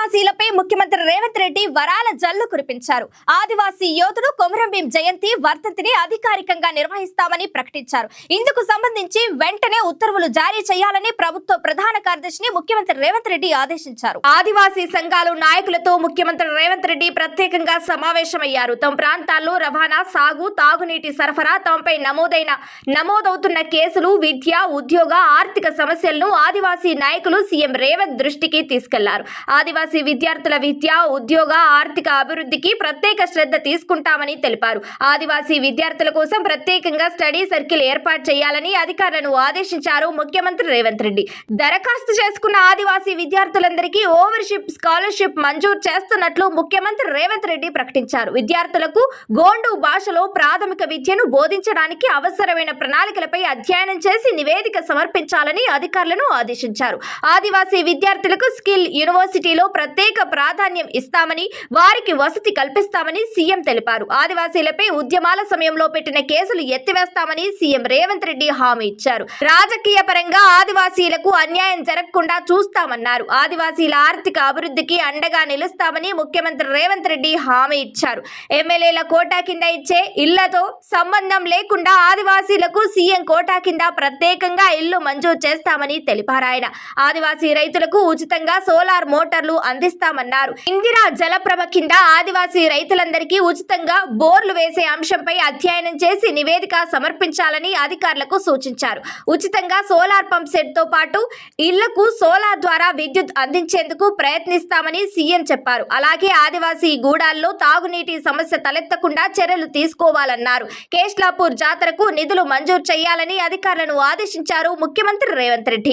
ఆదివాసీలపై ముఖ్యమంత్రి రేవంత్ రెడ్డి వరాల జల్లు కురిపించారు. ఆదివాసీ యోధుడు కొమరంభీం జయంతి వర్ధంతిని అధికారికంగా నిర్వహిస్తామని ప్రకటించారు. ఇందుకు సంబంధించి వెంటనే ఉత్తర్వులు జారీ చేయాలని ప్రభుత్వ ప్రధాన కార్యదర్శిని ముఖ్యమంత్రి రేవంత్ రెడ్డి ఆదేశించారు. ఆదివాసీ సంఘాలు నాయకులతో ముఖ్యమంత్రి రేవంత్ రెడ్డి ప్రత్యేకంగా సమావేశమయ్యారు. తమ ప్రాంతాల్లో రవాణా సాగు తాగునీటి సరఫరా తమపై నమోదైన నమోదవుతున్న కేసులు విద్య ఉద్యోగ ఆర్థిక సమస్యలను ఆదివాసీ నాయకులు సీఎం రేవంత్ దృష్టికి తీసుకెళ్ళారు. ఆదివాసీ విద్యార్థుల విద్య ఉద్యోగ ఆర్థిక అభివృద్ధికి ప్రత్యేక శ్రద్ధ తీసుకుంటామని తెలిపారు. ఆదివాసీ విద్యార్థుల కోసం ప్రత్యేకంగా స్టడీ సర్కిల్ ఏర్పాటు చేయాలని అధికారులను ఆదేశించారు ముఖ్యమంత్రి రేవంత్ రెడ్డి. దరఖాస్తు చేసుకున్న ఆదివాసీ విద్యార్థులందరికీ ఓవర్షిప్ స్కాలర్షిప్ మంజూరు చేస్తున్నట్లు ముఖ్యమంత్రి రేవంత్ రెడ్డి ప్రకటించారు. విద్యార్థులకు గోండు భాషలో ప్రాథమిక విద్యను బోధించడానికి అవసరమైన ప్రణాళికలపై అధ్యయనం చేసి నివేదిక సమర్పించాలని అధికారులను ఆదేశించారు. ఆదివాసీ విద్యార్థులకు స్కిల్ యూనివర్సిటీలో ప్రత్యేక ప్రాధాన్యం ఇస్తామని వారికి వసతి కల్పిస్తామని సీఎం తెలిపారు. ఆదివాసీలపై ఉద్యమాల సమయంలో పెట్టిన కేసులు ఎత్తివేస్తామని సీఎం రేవంత్ రెడ్డి హామీ ఇచ్చారు. రాజకీయ పరంగా ఆదివాసీలకు అన్యాయం జరగకుండా చూస్తామన్నారు. ఆదివాసీల ఆర్థిక అభివృద్ధికి అండగా నిలుస్తామని ముఖ్యమంత్రి రేవంత్ రెడ్డి హామీ ఇచ్చారు. ఎమ్మెల్యేల కోటా కింద ఇచ్చే ఇళ్ళతో సంబంధం లేకుండా ఆదివాసీలకు సీఎం కోటా కింద ప్రత్యేకంగా ఇల్లు మంజూరు చేస్తామని తెలిపారు ఆయన. ఆదివాసీ రైతులకు ఉచితంగా సోలార్ మోటార్లు అందిస్తామన్నారు. ఇందిరా జలప్రభ కింద ఆదివాసీ రైతులందరికీ ఉచితంగా బోర్లు వేసే అంశంపై అధ్యయనం చేసి నివేదిక సమర్పించాలని అధికారులకు సూచించారు. ఉచితంగా సోలార్ పంప్ సెట్తో పాటు ఇళ్ళకు సోలార్ ద్వారా విద్యుత్ అందించేందుకు ప్రయత్నిస్తామని సీఎం చెప్పారు. అలాగే ఆదివాసీ గూడాల్లో తాగునీటి సమస్య తలెత్తకుండా చర్యలు తీసుకోవాలన్నారు. కేష్లాపూర్ జాతరకు నిధులు మంజూరు చేయాలని అధికారులను ఆదేశించారు ముఖ్యమంత్రి రేవంత్ రెడ్డి.